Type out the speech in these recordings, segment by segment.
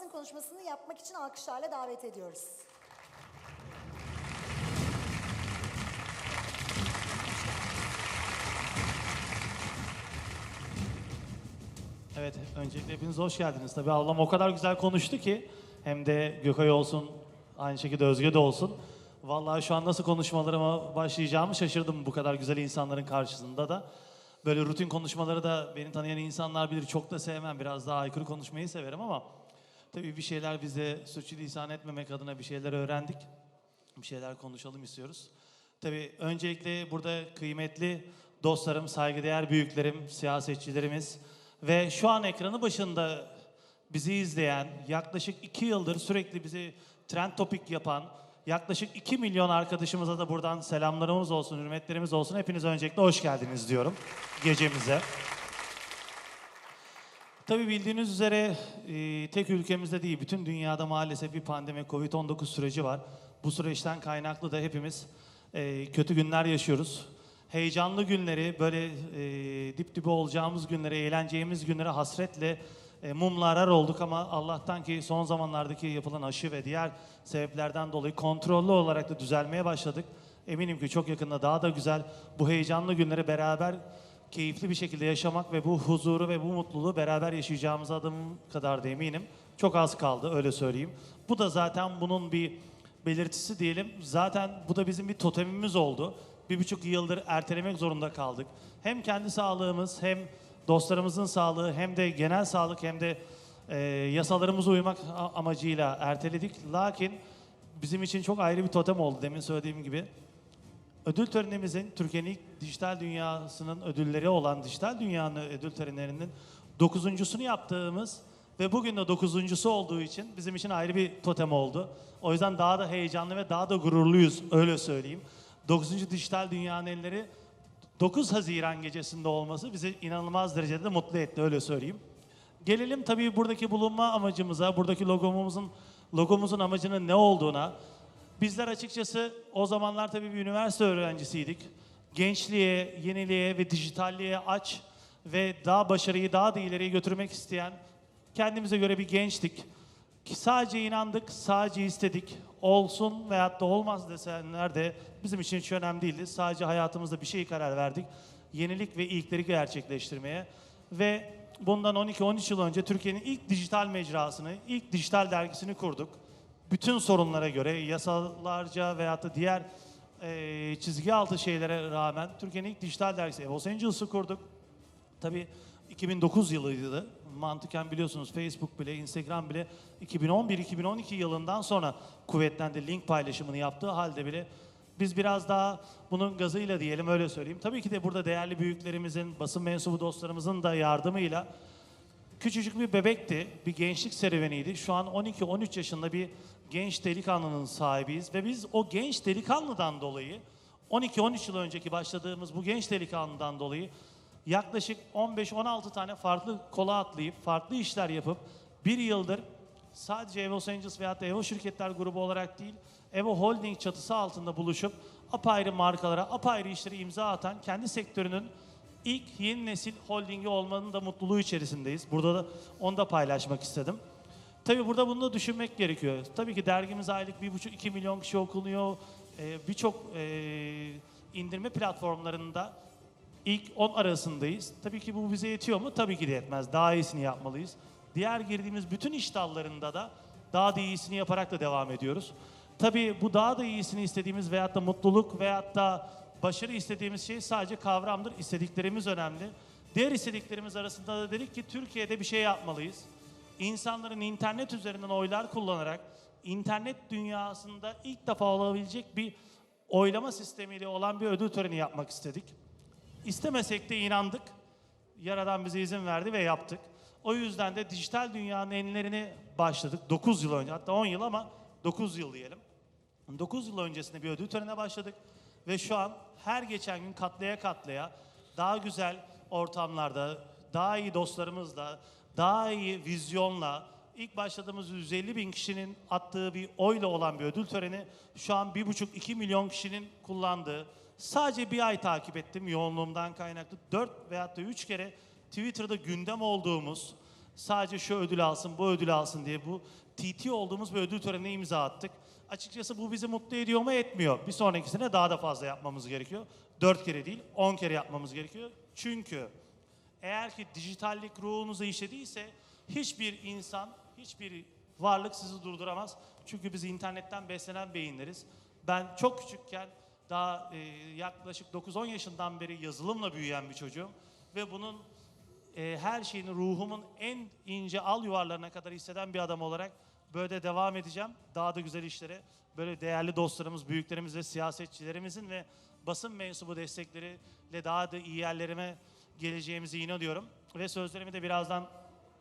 basın konuşmasını yapmak için alkışlarla davet ediyoruz. Evet, öncelikle hepiniz hoş geldiniz. Tabii ablam o kadar güzel konuştu ki hem de Gökay olsun, aynı şekilde Özge de olsun. Vallahi şu an nasıl konuşmalarıma başlayacağımı şaşırdım bu kadar güzel insanların karşısında da. Böyle rutin konuşmaları da beni tanıyan insanlar bilir çok da sevmem. Biraz daha aykırı konuşmayı severim ama tabii bir şeyler bize lisan etmemek adına bir şeyler öğrendik. Bir şeyler konuşalım istiyoruz. Tabii öncelikle burada kıymetli dostlarım, saygıdeğer büyüklerim, siyasetçilerimiz ve şu an ekranı başında bizi izleyen, yaklaşık iki yıldır sürekli bizi trend topik yapan, yaklaşık 2 milyon arkadaşımıza da buradan selamlarımız olsun, hürmetlerimiz olsun. Hepiniz öncelikle hoş geldiniz diyorum gecemize. Tabii bildiğiniz üzere e, tek ülkemizde değil, bütün dünyada maalesef bir pandemi, Covid-19 süreci var. Bu süreçten kaynaklı da hepimiz e, kötü günler yaşıyoruz. Heyecanlı günleri, böyle e, dip dibe olacağımız günlere, eğleneceğimiz günlere hasretle e, mumla arar olduk ama Allah'tan ki son zamanlardaki yapılan aşı ve diğer sebeplerden dolayı kontrollü olarak da düzelmeye başladık. Eminim ki çok yakında daha da güzel bu heyecanlı günleri beraber keyifli bir şekilde yaşamak ve bu huzuru ve bu mutluluğu beraber yaşayacağımız adım kadar da eminim. Çok az kaldı öyle söyleyeyim. Bu da zaten bunun bir belirtisi diyelim. Zaten bu da bizim bir totemimiz oldu. Bir buçuk yıldır ertelemek zorunda kaldık. Hem kendi sağlığımız hem dostlarımızın sağlığı hem de genel sağlık hem de e, yasalarımıza uymak amacıyla erteledik. Lakin bizim için çok ayrı bir totem oldu demin söylediğim gibi. Ödül törenimizin Türkiye'nin ilk dijital dünyasının ödülleri olan dijital dünyanın ödül törenlerinin dokuzuncusunu yaptığımız ve bugün de dokuzuncusu olduğu için bizim için ayrı bir totem oldu. O yüzden daha da heyecanlı ve daha da gururluyuz öyle söyleyeyim. 9. Dijital Dünyanın elleri 9 Haziran gecesinde olması bizi inanılmaz derecede mutlu etti öyle söyleyeyim. Gelelim tabii buradaki bulunma amacımıza, buradaki logomuzun logomuzun amacının ne olduğuna. Bizler açıkçası o zamanlar tabii bir üniversite öğrencisiydik. Gençliğe, yeniliğe ve dijitalliğe aç ve daha başarıyı daha da ileriye götürmek isteyen kendimize göre bir gençtik. Sadece inandık, sadece istedik. Olsun veyahut da olmaz desenler de bizim için hiç önemli değildi. Sadece hayatımızda bir şey karar verdik. Yenilik ve ilkleri gerçekleştirmeye. Ve bundan 12-13 yıl önce Türkiye'nin ilk dijital mecrasını, ilk dijital dergisini kurduk. Bütün sorunlara göre, yasalarca veyahut da diğer eee, çizgi altı şeylere rağmen Türkiye'nin ilk dijital dergisi Los Angeles'ı kurduk. Tabii 2009 yılıydı. Mantıken biliyorsunuz Facebook bile, Instagram bile 2011-2012 yılından sonra kuvvetlendi link paylaşımını yaptığı halde bile biz biraz daha bunun gazıyla diyelim öyle söyleyeyim. Tabii ki de burada değerli büyüklerimizin, basın mensubu dostlarımızın da yardımıyla küçücük bir bebekti, bir gençlik serüveniydi. Şu an 12-13 yaşında bir genç delikanlının sahibiyiz ve biz o genç delikanlıdan dolayı 12-13 yıl önceki başladığımız bu genç delikanlıdan dolayı yaklaşık 15-16 tane farklı kola atlayıp farklı işler yapıp bir yıldır sadece Evo Los Angeles veyahut da Evo şirketler grubu olarak değil Evo Holding çatısı altında buluşup apayrı markalara apayrı işleri imza atan kendi sektörünün ilk yeni nesil holdingi olmanın da mutluluğu içerisindeyiz. Burada da onu da paylaşmak istedim. Tabii burada bunu da düşünmek gerekiyor. Tabii ki dergimiz aylık 1,5-2 milyon kişi okunuyor. Ee, Birçok ee, indirme platformlarında ilk 10 arasındayız. Tabii ki bu bize yetiyor mu? Tabii ki de yetmez. Daha iyisini yapmalıyız. Diğer girdiğimiz bütün iş dallarında da daha da iyisini yaparak da devam ediyoruz. Tabii bu daha da iyisini istediğimiz veyahut da mutluluk veyahut da başarı istediğimiz şey sadece kavramdır. İstediklerimiz önemli. Diğer istediklerimiz arasında da dedik ki Türkiye'de bir şey yapmalıyız. İnsanların internet üzerinden oylar kullanarak internet dünyasında ilk defa olabilecek bir oylama sistemiyle olan bir ödül töreni yapmak istedik. İstemesek de inandık. Yaradan bize izin verdi ve yaptık. O yüzden de dijital dünyanın enlerini başladık. 9 yıl önce hatta 10 yıl ama 9 yıl diyelim. 9 yıl öncesinde bir ödül törenine başladık. Ve şu an her geçen gün katlaya katlaya daha güzel ortamlarda, daha iyi dostlarımızla, daha iyi vizyonla, ilk başladığımız 150 bin kişinin attığı bir oyla olan bir ödül töreni şu an 1,5-2 milyon kişinin kullandığı, sadece bir ay takip ettim yoğunluğumdan kaynaklı 4 veyahut da 3 kere Twitter'da gündem olduğumuz sadece şu ödül alsın, bu ödül alsın diye bu TT olduğumuz bir ödül törenine imza attık. Açıkçası bu bizi mutlu ediyor mu etmiyor. Bir sonraki sene daha da fazla yapmamız gerekiyor. Dört kere değil, on kere yapmamız gerekiyor. Çünkü eğer ki dijitallik ruhunuza işlediyse hiçbir insan, hiçbir varlık sizi durduramaz. Çünkü biz internetten beslenen beyinleriz. Ben çok küçükken daha e, yaklaşık 9-10 yaşından beri yazılımla büyüyen bir çocuğum. Ve bunun e, her şeyini ruhumun en ince al yuvarlarına kadar hisseden bir adam olarak böyle de devam edeceğim. Daha da güzel işlere böyle değerli dostlarımız, büyüklerimiz ve siyasetçilerimizin ve basın mensubu destekleriyle daha da iyi yerlerime geleceğimize inanıyorum. Ve sözlerimi de birazdan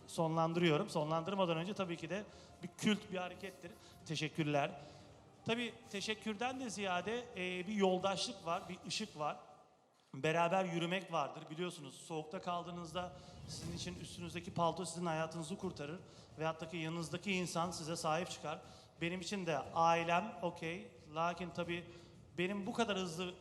sonlandırıyorum. Sonlandırmadan önce tabii ki de bir kült bir harekettir. Teşekkürler. Tabii teşekkürden de ziyade e, bir yoldaşlık var, bir ışık var beraber yürümek vardır. Biliyorsunuz soğukta kaldığınızda sizin için üstünüzdeki palto sizin hayatınızı kurtarır. Veyahut da ki yanınızdaki insan size sahip çıkar. Benim için de ailem okey. Lakin tabii benim bu kadar hızlı,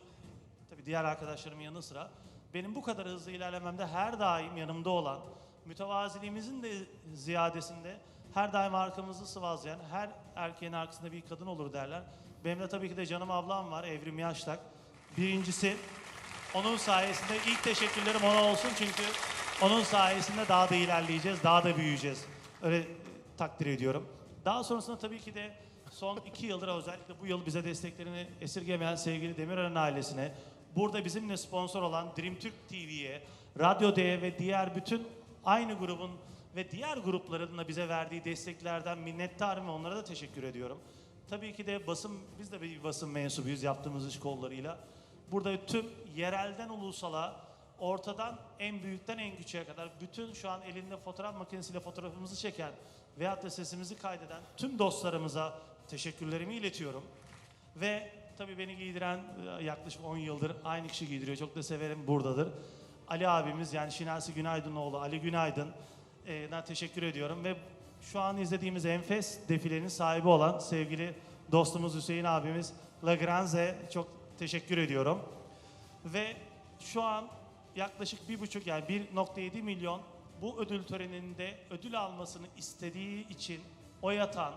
tabii diğer arkadaşlarımın yanı sıra, benim bu kadar hızlı ilerlememde her daim yanımda olan, mütevaziliğimizin de ziyadesinde her daim arkamızı sıvazlayan, her erkeğin arkasında bir kadın olur derler. Benim de tabii ki de canım ablam var, Evrim Yaştak. Birincisi onun sayesinde ilk teşekkürlerim ona olsun çünkü onun sayesinde daha da ilerleyeceğiz, daha da büyüyeceğiz. Öyle takdir ediyorum. Daha sonrasında tabii ki de son iki yıldır özellikle bu yıl bize desteklerini esirgemeyen sevgili Demirören ailesine, burada bizimle sponsor olan Dream Türk TV'ye, Radyo D'ye ve diğer bütün aynı grubun ve diğer grupların da bize verdiği desteklerden minnettarım ve onlara da teşekkür ediyorum. Tabii ki de basın, biz de bir basın mensubuyuz yaptığımız iş kollarıyla. Burada tüm yerelden ulusala, ortadan en büyükten en küçüğe kadar bütün şu an elinde fotoğraf makinesiyle fotoğrafımızı çeken veyahut da sesimizi kaydeden tüm dostlarımıza teşekkürlerimi iletiyorum. Ve tabii beni giydiren e, yaklaşık 10 yıldır aynı kişi giydiriyor. Çok da severim buradadır. Ali abimiz yani Şinasi Günaydınoğlu Ali Günaydın e, teşekkür ediyorum ve şu an izlediğimiz enfes defilenin sahibi olan sevgili dostumuz Hüseyin abimiz Lagranze çok teşekkür ediyorum. Ve şu an yaklaşık bir buçuk yani 1.7 milyon bu ödül töreninde ödül almasını istediği için oy atan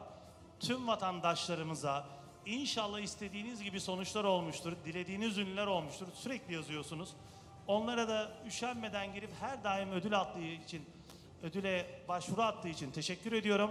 tüm vatandaşlarımıza inşallah istediğiniz gibi sonuçlar olmuştur, dilediğiniz ünlüler olmuştur. Sürekli yazıyorsunuz. Onlara da üşenmeden girip her daim ödül attığı için, ödüle başvuru attığı için teşekkür ediyorum.